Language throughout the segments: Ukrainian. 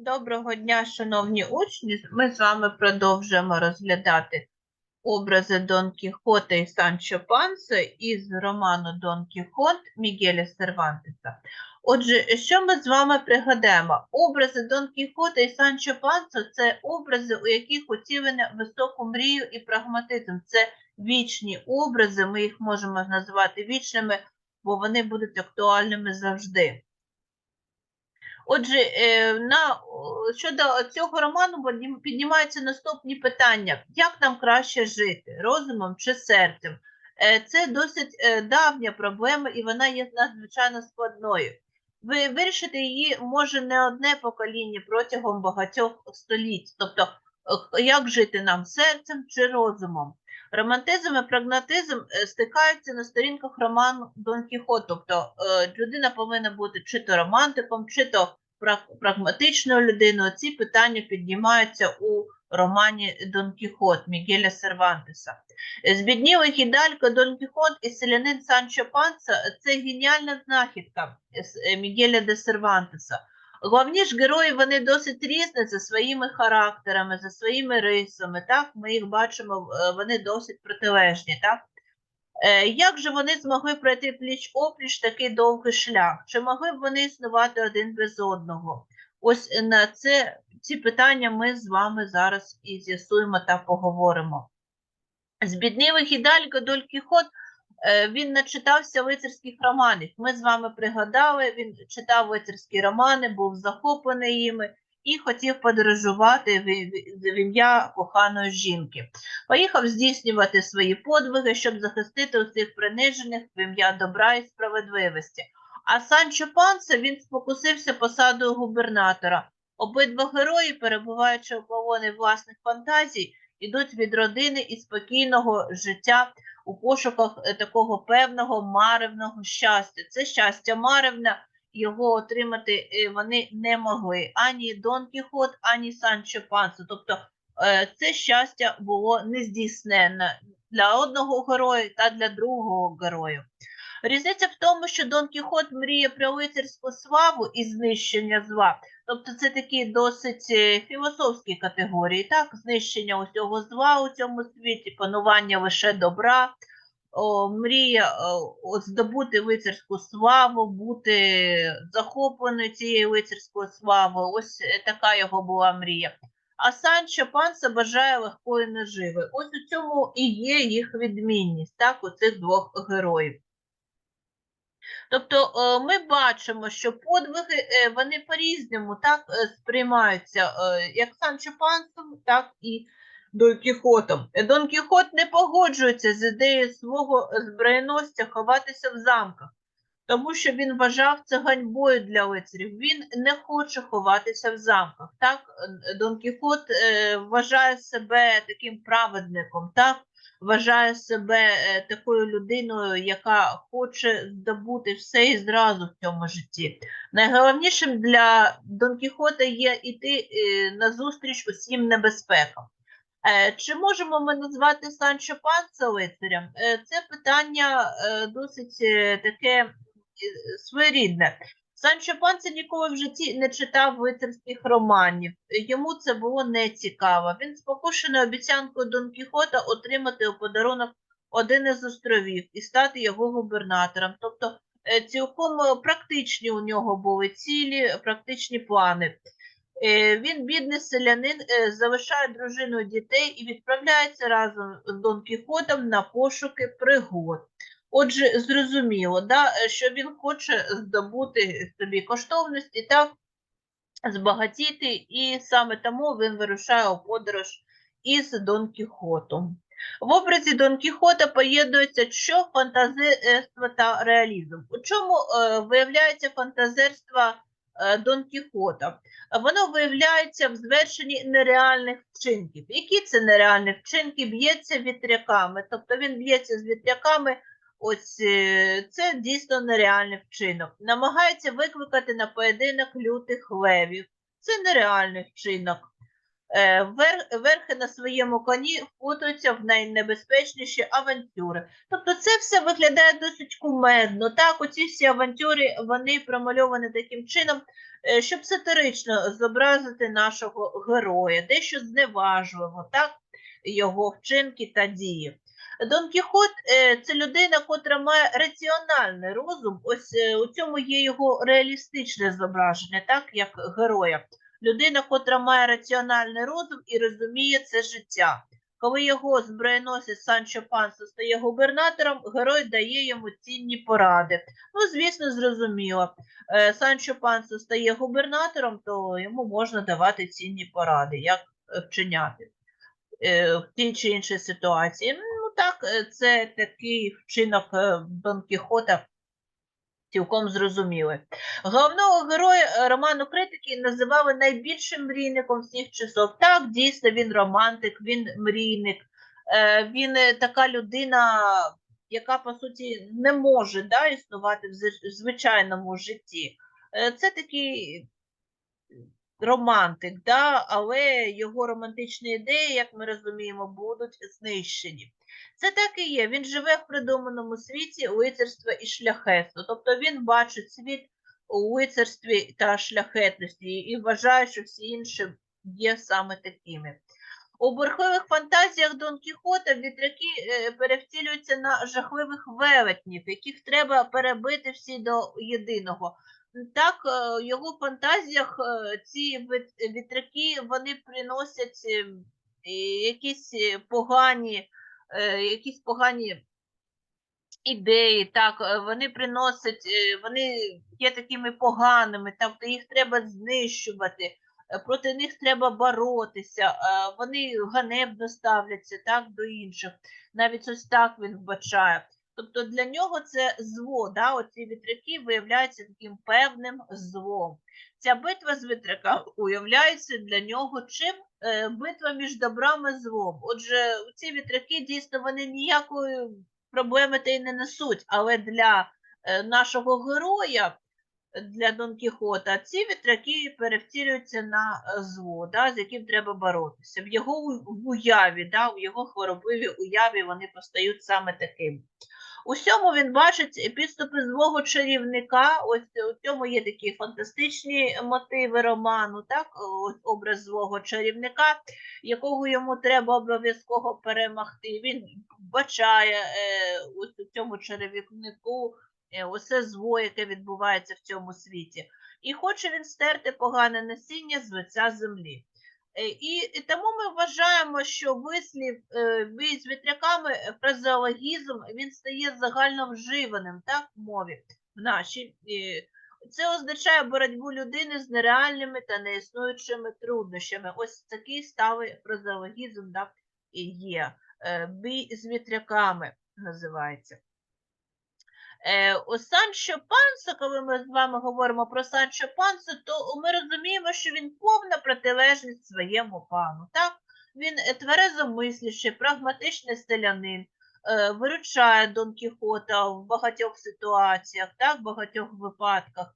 Доброго дня, шановні учні. Ми з вами продовжуємо розглядати образи Дон Кіхота і Санчо Панса із роману Дон Кіхот Мігеля Сервантеса. Отже, що ми з вами пригадаємо? Образи Дон Кіхота і Санчо Панса – це образи, у яких оцінено високу мрію і прагматизм. Це вічні образи, ми їх можемо називати вічними, бо вони будуть актуальними завжди. Отже, е, на, щодо цього роману піднімаються наступні питання: як нам краще жити, розумом чи серцем? Е, Це досить е, давня проблема, і вона є надзвичайно складною. Ви вирішити її може не одне покоління протягом багатьох століть. Тобто, як жити нам серцем чи розумом? Романтизм і прагматизм е, стикаються на сторінках роману Дон Кіхот. Тобто е, людина повинна бути чи то романтиком, чи то прагматичною людиною. Ці питання піднімаються у романі Дон Кіхот Мігеля Сервантеса. Збіднілий гідалько Дон Кіхот і селянин Санчо Панса – це геніальна знахідка е, Мігеля де Сервантеса. Головні ж герої вони досить різні за своїми характерами, за своїми рисами. Так, ми їх бачимо, е, вони досить протилежні. Так? Е, Як же вони змогли пройти пліч опліч такий довгий шлях? Чи могли б вони існувати один без одного? Ось на це ці питання ми з вами зараз і з'ясуємо та поговоримо. Збіднілий Хідалько Доль Кіхот, він начитався лицарських романів. Ми з вами пригадали, він читав лицарські романи, був захоплений їми і хотів подорожувати в, ім'я коханої жінки. Поїхав здійснювати свої подвиги, щоб захистити усіх принижених в ім'я добра і справедливості. А Санчо Панса він спокусився посадою губернатора. Обидва герої, перебуваючи у полоні власних фантазій, ідуть від родини і спокійного життя у пошуках е, такого певного маревного щастя. Це щастя маревне, його отримати е, вони не могли ані Дон Кіхот, ані Санчо Пансо. Тобто е, це щастя було нездійсненне для одного героя та для другого героя. Різниця в тому, що Дон Кіхот мріє про лицарську славу і знищення зла. Тобто це такі досить е, філософські категорії, так? Знищення усього зла у цьому світі, панування лише добра, о, мрія о, здобути лицарську славу, бути захопленою цією лицарською славою. Ось е, така його була мрія. А Санчо Панса бажає легкої наживи. Ось у цьому і є їх відмінність, так, у цих двох героїв. Тобто е, ми бачимо, що подвиги е, вони по-різному так е, сприймаються, як Санчо Пансом, так і Дон Кіхотом. Дон Кіхот не погоджується з ідеєю свого зброєносця ховатися в замках, тому що він вважав це ганьбою для лицарів. Він не хоче ховатися в замках. Так, Дон Кіхот вважає себе таким праведником, так вважає себе е, такою людиною, яка хоче здобути все і зразу в цьому житті. Найголовнішим для Дон Кіхота є йти е, назустріч усім небезпекам. Е, Чи можемо ми назвати Санчо Панса лицарем? Це питання досить таке своєрідне. Санчо Панса ніколи в житті не читав лицарських романів. Йому це було не цікаво. Він спокушений обіцянкою Дон Кіхота отримати у подарунок один із островів і стати його губернатором. Тобто е, цілком е, практичні у нього були цілі, практичні плани. Е, Він, бідний селянин, залишає дружину дітей і відправляється разом з Дон Кіхотом на пошуки пригод. Отже, зрозуміло, да, е, що він хоче здобути собі коштовності та збагатіти, і саме тому він вирушає у подорож із Дон Кіхотом. В образі Дон Кіхота поєднується що фантазерство та реалізм. У чому е, виявляється фантазерство е, Дон Кіхота? Воно виявляється в звершенні нереальних вчинків. Які це нереальні вчинки? Б'ється вітряками. Тобто він б'ється з вітряками, ось е, це дійсно нереальний вчинок. Намагається викликати на поєдинок лютих левів. Це нереальний вчинок. Е, вер- Верхи на своєму коні впутуються в найнебезпечніші авантюри. Тобто це все виглядає досить кумедно. Так, оці всі авантюри вони промальовані таким чином, е, щоб сатирично зобразити нашого героя, дещо зневажливо, так, його вчинки та дії. Дон Кіхот е, це людина, котра має раціональний розум. Ось е, у цьому є його реалістичне зображення, так, як героя. Людина, котра має раціональний розум і розуміє це життя. Коли його зброєносець Санчо Пансо стає губернатором, герой дає йому цінні поради. Ну, звісно, зрозуміло. Е, Санчо Пансо стає губернатором, то йому можна давати цінні поради, як вчиняти в тій чи іншій ситуації. Так, е, це такий вчинок е, Дон Кіхота цілком зрозумілий. Головного героя е, роману критики називали найбільшим мрійником всіх часов. Так, дійсно, він романтик, він мрійник, він така людина, яка по суті не може да, існувати в звичайному житті. Це такий романтик, да, але його романтичні ідеї, як ми розуміємо, будуть знищені. Це так і є. Він живе в придуманому світі лицарства і шляхетства. Тобто він бачить світ у лицарстві та шляхетності і вважає, що всі інші є саме такими. У бурхливих фантазіях Дон Кіхота вітряки е, перевтілюються на жахливих велетнів, яких треба перебити всі до єдиного. Так, е, в його фантазіях е, ці вітряки вони приносять якісь погані, якісь погані ідеї, так, е, вони приносять, е, вони є такими поганими, тобто їх треба знищувати, е, проти них треба боротися, е, вони ганебно ставляться так, до інших. Навіть ось так він вбачає. Тобто для нього це зло, да, оці вітряки виявляються таким певним злом. Ця битва з вітряками уявляється для нього чим Е, битва між добром і злом. Отже, ці вітряки дійсно вони ніякої проблеми та й не несуть, але для е, нашого героя, для Дон Кіхота, ці вітряки перевтілюються на е, зло, да, з яким треба боротися. В його уяві, да, в його хворобливій уяві вони постають саме такими. У всьому він бачить підступи злого чарівника. Ось у цьому є такі фантастичні мотиви роману, так? Образ злого чарівника, якого йому треба обов'язково перемогти. Він бачає е, ось у цьому чарівнику е, усе зло, яке відбувається в цьому світі. І хоче він стерти погане насіння з лиця землі. Е, І, тому ми вважаємо, що вислів е, бій з вітряками, е, фразеологізм, він стає загально вживаним так, в мові в нашій. Е, Це означає боротьбу людини з нереальними та неіснуючими труднощами. Ось такий сталий фразеологізм і є. Е, Бій з вітряками називається. Е, у Санчо Пансо, коли ми з вами говоримо про Санчо Пансо, то ми розуміємо, що він повна протилежність своєму пану. Так? Він е, тверезомисліший, прагматичний селянин, е, виручає Дон Кіхота в багатьох ситуаціях, так, в багатьох випадках.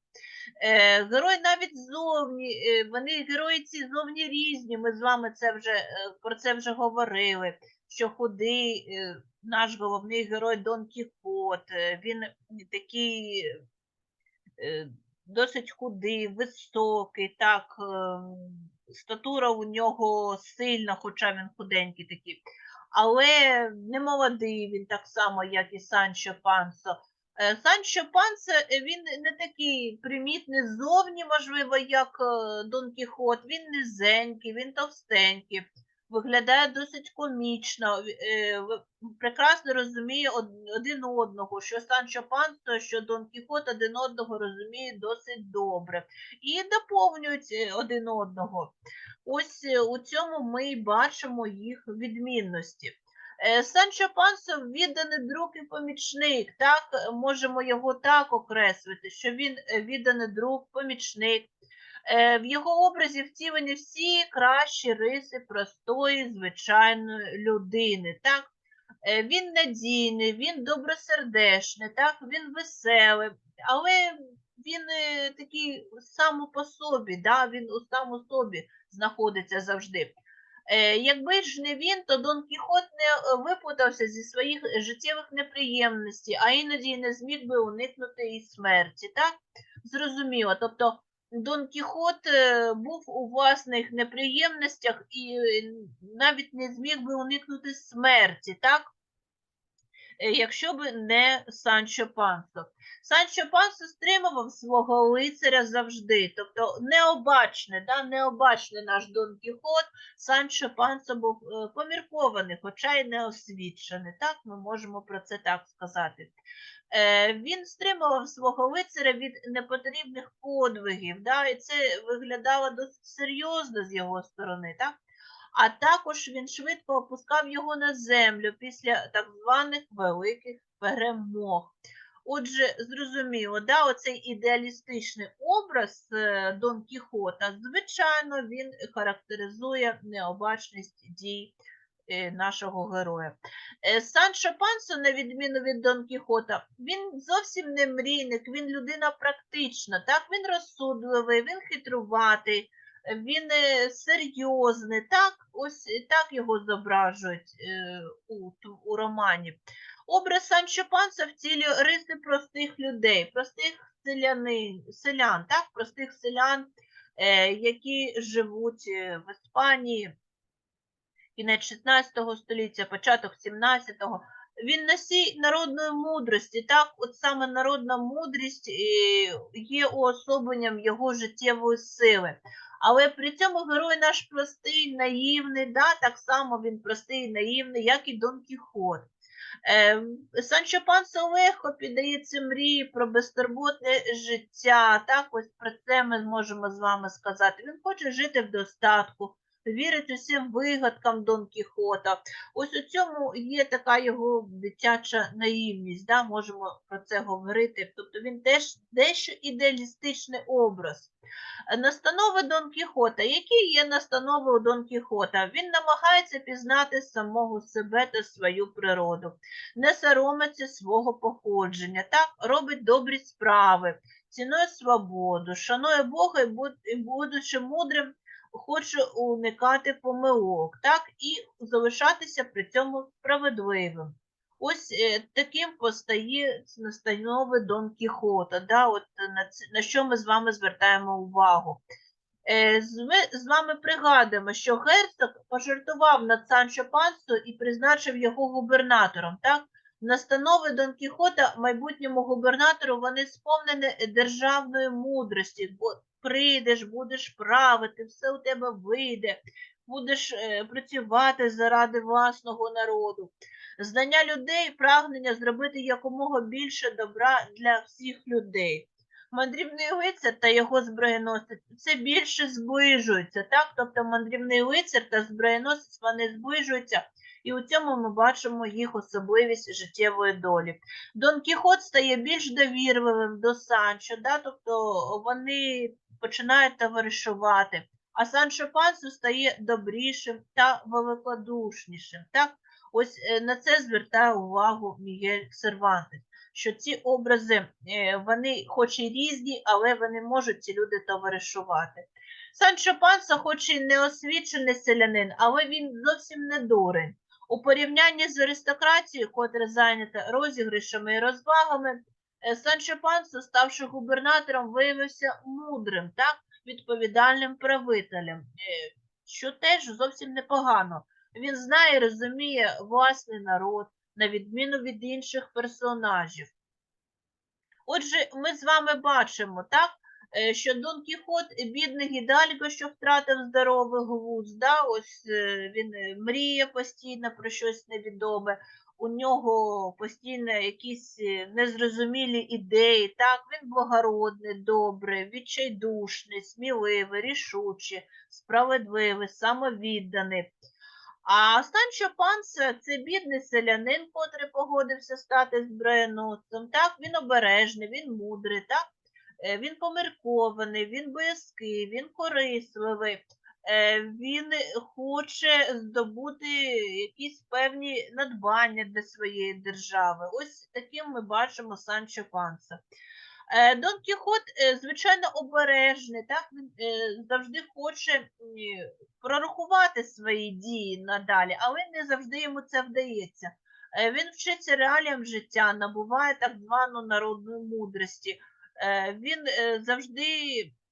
Герой навіть зовні, вони герої ці зовні різні. Ми з вами це вже, про це вже говорили, що худий наш головний герой Дон Кіхот, е, він такий е, досить худий, високий, так, ем, статура у нього сильна, хоча він худенький такий, але не молодий він так само, як і Санчо Пансо. Е, Санчо Пансо, е, він не такий примітний ззовні, можливо, як е, Дон Кіхот, він низенький, він товстенький, виглядає досить комічно, е, прекрасно розуміє один одного, що Санчо Пансо, що Дон Кіхот один одного розуміє досить добре і доповнюють е, один одного. Ось е, у цьому ми й бачимо їх відмінності. Санчо Пансо відданий друг і помічник, так можемо його так окреслити, що він відданий друг, помічник. Е, В його образі втілені всі кращі риси простої, звичайної людини. Так? Е, Він надійний, він добросердечний, так? він веселий, але він е, такий сам по собі, да, він у сам у собі знаходиться завжди. Якби ж не він, то Дон Кіхот не випутався зі своїх життєвих неприємностей, а іноді не зміг би уникнути і смерті. Так? Зрозуміло. Тобто Дон Кіхот е, був у власних неприємностях і е, навіть не зміг би уникнути смерті, так? Е, Якщо б не Санчо Пансо. Санчо Пансо стримував свого лицаря завжди, тобто необачний, да, необачний наш Дон Кіхот, Санчо Пансо був е, поміркований, хоча й неосвічений, так, ми можемо про це так сказати. Е, він стримував свого лицаря від непотрібних подвигів, да, і це виглядало досить серйозно з його сторони. Так? А також він швидко опускав його на землю після так званих великих перемог. Отже, зрозуміло, да, оцей ідеалістичний образ е, Дон Кіхота, звичайно, він характеризує необачність дій е, нашого героя. Е, Санчо Пансо, на відміну від Дон Кіхота, він зовсім не мрійник, він людина практична, так? він розсудливий, він хитруватий, він серйозний, так? Ось е, так його зображують е, у, у романі. Образ Санчо Панса втілює риси простих людей, простих селянин, селян, так? простих селян, е, які живуть е, в Іспанії, кінець 16 століття, початок 17-го. Він носій народної мудрості, так, от саме народна мудрість є уособленням його життєвої сили. Але при цьому герой наш простий, наївний, да, так само він простий наївний, як і Дон Кіхот. Е, Санчо Пансо легко піддається мрії про безтурботне життя. Так, ось про це ми зможемо з вами сказати. Він хоче жити в достатку, вірить усім вигадкам Дон Кіхота. Ось у цьому є така його дитяча наївність, да, можемо про це говорити. Тобто він теж дещо ідеалістичний образ. Настанови Дон Кіхота. Які є настанови у Дон Кіхота? Він намагається пізнати самого себе та свою природу, не соромиться свого походження, так робить добрі справи, цінує свободу, шанує Бога і будучи мудрим, хоче уникати помилок, так, і залишатися при цьому справедливим. Ось е, таким постає настанови Дон Кіхота, да, от на, на що ми з вами звертаємо увагу. Е, Ми з вами пригадуємо, що герцог пожартував над Санчо Пансо і призначив його губернатором. Так? Настанови Дон Кіхота майбутньому губернатору вони сповнені державної мудрості, бо прийдеш, будеш правити, все у тебе вийде, будеш е, працювати заради власного народу. Знання людей, прагнення зробити якомога більше добра для всіх людей. Мандрівний лицар та його зброєносець це більше зближуються, так? Тобто мандрівний лицар та зброєносець вони зближуються, і у цьому ми бачимо їх особливість життєвої долі. Дон Кіхот стає більш довірливим до Санчо, да? тобто вони починають товаришувати, а Санчо Пансо стає добрішим та великодушнішим. Так? Ось е, на це звертає увагу Мігель Сервантес що ці образи, е, вони хоч і різні, але вони можуть ці люди товаришувати. Санчо Панса, хоч і не освічений селянин, але він зовсім не дурень. У порівнянні з аристократією, котра зайнята розіграшами і розвагами, Санчо Пансо, ставши губернатором, виявився мудрим, так, відповідальним правителем, е, що теж зовсім непогано. Він знає і розуміє власний народ, на відміну від інших персонажів. Отже, ми з вами бачимо, так, е, що Дон Кіхот бідний Гідальго, що втратив здоровий глузд, да, ось е, він е, мріє постійно про щось невідоме, у нього постійно якісь е, незрозумілі ідеї, так, він благородний, добрий, відчайдушний, сміливий, рішучий, справедливий, самовідданий. А Санчо Панса це бідний селянин, котрий погодився стати зброєносцем. Так, він обережний, він мудрий, так? Е, Він поміркований, він боязкий, він корисливий, він хоче здобути якісь певні надбання для своєї держави. Ось таким ми бачимо Санчо Панса. Е, Дон Кіхот, е, звичайно, обережний, так він е, завжди хоче прорахувати свої дії надалі, але не завжди йому це вдається. Е, Він вчиться реаліям життя, набуває так звану народної мудрості. Е, Він е,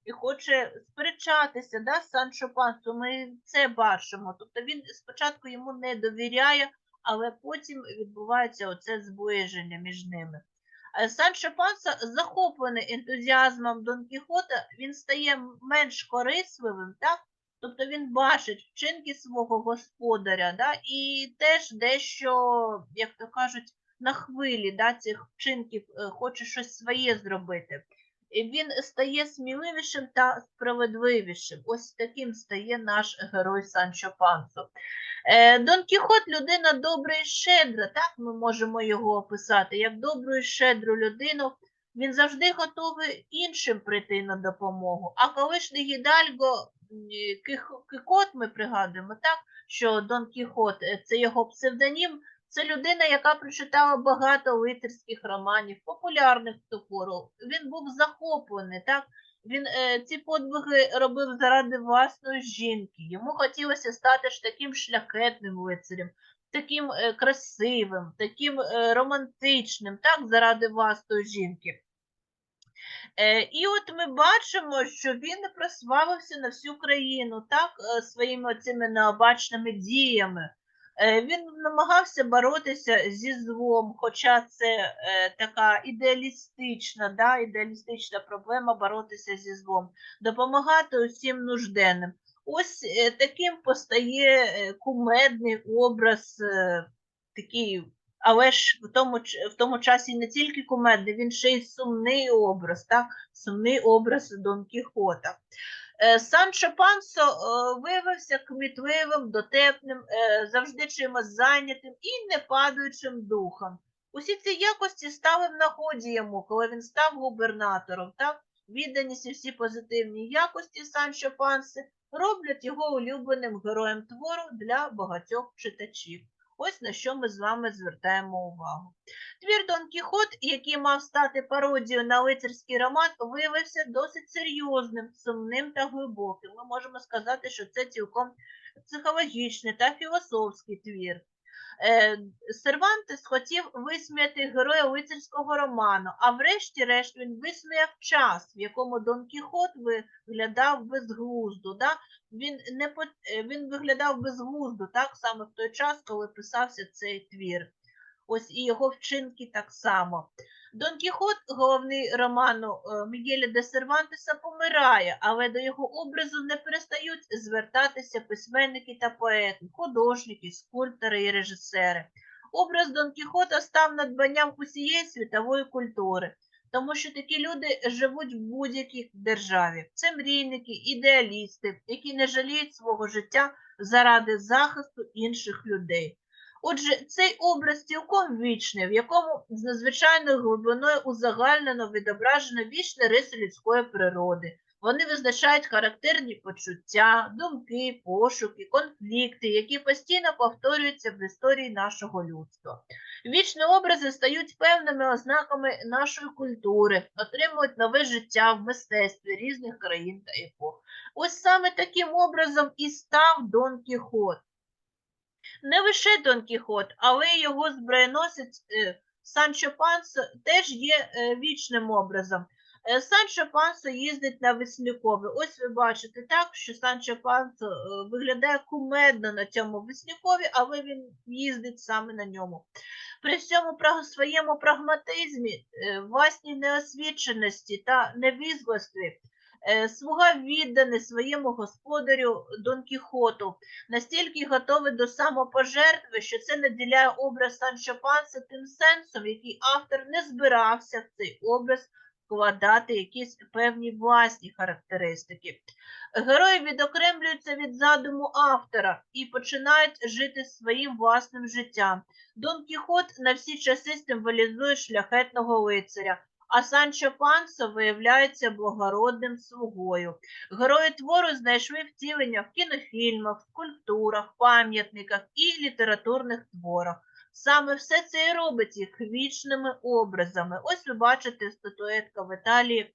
завжди хоче сперечатися да, з Санчо Пансо. Ми це бачимо. Тобто він спочатку йому не довіряє, але потім відбувається оце зближення між ними. Е, Санчо Панса захоплений ентузіазмом Дон Кіхота, він стає менш корисливим, так? Тобто він бачить вчинки свого господаря, да? і теж дещо, як то кажуть, на хвилі да, цих вчинків е, хоче щось своє зробити. Він стає сміливішим та справедливішим. Ось таким стає наш герой Санчо Пансо. Е, Дон Кіхот людина добра і щедра, так ми можемо його описати. Як добру і щедру людину, він завжди готовий іншим прийти на допомогу. А колишній Гідальго Кікот, ми пригадуємо, так, що Дон Кіхот е, це його псевдонім. Це людина, яка прочитала багато лицарських романів, популярних пору. Він був захоплений, так? Він е, ці подвиги робив заради власної жінки. Йому хотілося стати ж таким шляхетним лицарем, таким е, красивим, таким е, романтичним, так, заради власної жінки. Е, і от ми бачимо, що він прославився на всю країну, так, е, своїми цими необачними діями. Е, Він намагався боротися зі злом, хоча це е, така ідеалістична, да, ідеалістична проблема боротися зі злом, допомагати усім нужденним. Ось е, таким постає кумедний образ, такий, але ж в тому, в тому часі не тільки кумедний, він ще й сумний образ, так? сумний образ Дон Кіхота. Е, Санчо Пансо е, виявився кмітливим, дотепним, е, завжди чимось зайнятим і не падаючим духом. Усі ці якості стали в нагоді йому, коли він став губернатором. Так? Відданість і всі позитивні якості Санчо Панси роблять його улюбленим героєм твору для багатьох читачів. Ось на що ми з вами звертаємо увагу. Твір Дон Кіхот, який мав стати пародією на лицарський роман, виявився досить серйозним, сумним та глибоким. Ми можемо сказати, що це цілком психологічний та філософський твір. Е, Сервантес хотів висміяти героя лицарського роману, а врешті-решт він висміяв час, в якому Дон Кіхот виглядав безглуздо. Да? Він, не, е, він виглядав безглуздо так саме в той час, коли писався цей твір. Ось і його вчинки так само. Дон Кіхот, головний роману е, Мігеля де Сервантеса, помирає, але до його образу не перестають звертатися письменники та поети, художники, скульптори і режисери. Образ Дон Кіхота став надбанням усієї світової культури, тому що такі люди живуть в будь-якій державі. Це мрійники, ідеалісти, які не жаліють свого життя заради захисту інших людей. Отже, цей образ цілком вічний, в якому з надзвичайною глибиною узагальнено відображено вічне риси людської природи. Вони визначають характерні почуття, думки, пошуки, конфлікти, які постійно повторюються в історії нашого людства. Вічні образи стають певними ознаками нашої культури, отримують нове життя в мистецтві різних країн та епох. Ось саме таким образом і став Дон Кіхот. Не лише Дон Кіхот, але й його зброєносець е, Санчо Пансо теж є е, вічним образом. Е, Санчо Пансо їздить на Веснюкові. Ось ви бачите так, що Санчо Пансо виглядає кумедно на цьому Веснюкові, але він їздить саме на ньому. При всьому своєму прагматизмі, власній неосвіченості та невізвості, е, слуга відданий своєму господарю Дон Кіхоту, настільки готовий до самопожертви, що це наділяє образ Санчо Панса тим сенсом, який автор не збирався в цей образ вкладати якісь певні власні характеристики. Герої відокремлюються від задуму автора і починають жити своїм власним життям. Дон Кіхот на всі часи символізує шляхетного лицаря, а Санчо Пансо виявляється благородним слугою. Герої твору знайшли втілення в кінофільмах, скульптурах, пам'ятниках і літературних творах. Саме все це і робить їх вічними образами. Ось ви бачите статуетка в Італії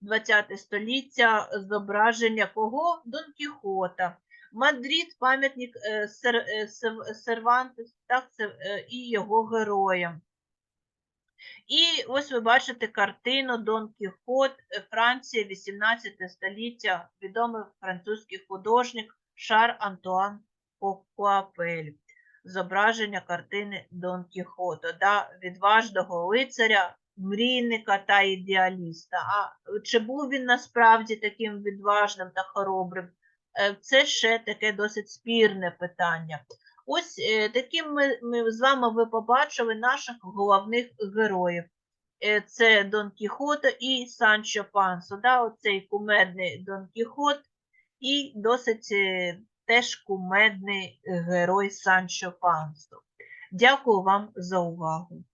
20 століття, зображення кого? Дон Кіхота. Мадрид, пам'ятник е, е, Сервантес, так, е, і його героям. І ось ви бачите картину Дон Кіхот, е, Франція, 18 століття, відомий французький художник Шар Антуан Куапель. Зображення картини Дон Кіхота, да, відважного лицаря, мрійника та ідеаліста. А чи був він насправді таким відважним та хоробрим? Е, Це ще таке досить спірне питання. Ось е, таким ми, ми з вами ви побачили наших головних героїв. Е, Це Дон Кіхота і Санчо Пансо. Да? Оцей кумедний Дон Кіхот і досить е, теж кумедний герой Санчо Пансо. Дякую вам за увагу.